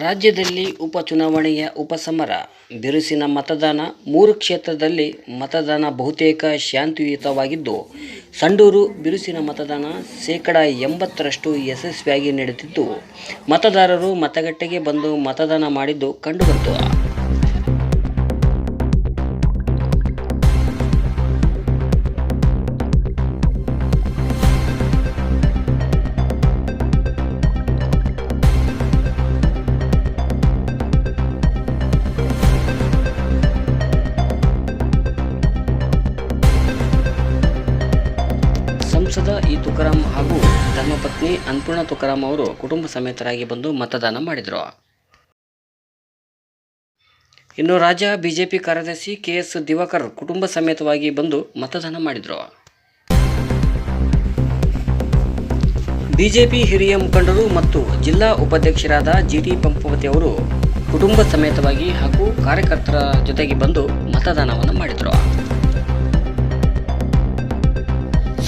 ರಾಜ್ಯದಲ್ಲಿ ಉಪಚುನಾವಣೆಯ ಉಪಸಮರ, ಬಿರುಸಿನ ಮತದಾನ, ಮೂರು ಕ್ಷೇತ್ರದಲ್ಲಿ ಮತದಾನ ಬಹುತೇಕ ಶಾಂತಿಯುತವಾಗಿದ್ದು, ಸಂಡೂರು ಬಿರುಸಿನ ಮತದಾನ ಶೇಕಡ ಎಂಬತ್ತರಷ್ಟು ಯಶಸ್ವಿಯಾಗಿ ನಡೆದಿದ್ದು, ಮತದಾರರು ಮತಗಟ್ಟೆಗೆ ಬಂದು ಮತದಾನ ಮಾಡಿದ್ದು ಕಂಡುಬಂತು. ಸಂಸದ ಇ ತುಕಾರಾಂ ಹಾಗೂ ಧರ್ಮಪತ್ನಿ ಅನ್ನಪೂರ್ಣ ತುಕಾರಾಂ ಅವರು ಕುಟುಂಬ ಸಮೇತರಾಗಿ ಬಂದು ಮತದಾನ ಮಾಡಿದರು. ಇನ್ನು ರಾಜ್ಯ ಬಿಜೆಪಿ ಕಾರ್ಯದರ್ಶಿ ಕೆ ಎಸ್ ದಿವಾಕರ್ ಕುಟುಂಬ ಸಮೇತವಾಗಿ ಬಂದು ಮತದಾನ ಮಾಡಿದರು. ಬಿಜೆಪಿ ಹಿರಿಯ ಮುಖಂಡರು ಮತ್ತು ಜಿಲ್ಲಾ ಉಪಾಧ್ಯಕ್ಷರಾದ ಜಿ ಟಿ ಪಂಪವತಿ ಅವರು ಕುಟುಂಬ ಸಮೇತವಾಗಿ ಹಾಗೂ ಕಾರ್ಯಕರ್ತರ ಜೊತೆಗೆ ಬಂದು ಮತದಾನವನ್ನು ಮಾಡಿದರು.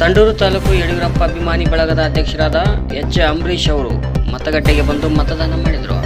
ಸಂಡೂರು ತಾಲೂಕು ಯಡಿಯೂರಪ್ಪ ಅಭಿಮಾನಿ ಬಳಗದ ಅಧ್ಯಕ್ಷರಾದ ಎಚ್ ಅಂಬರೀಶ್ ಅವರು ಮತಗಟ್ಟೆಗೆ ಬಂದು ಮತದಾನ ಮಾಡಿದರು.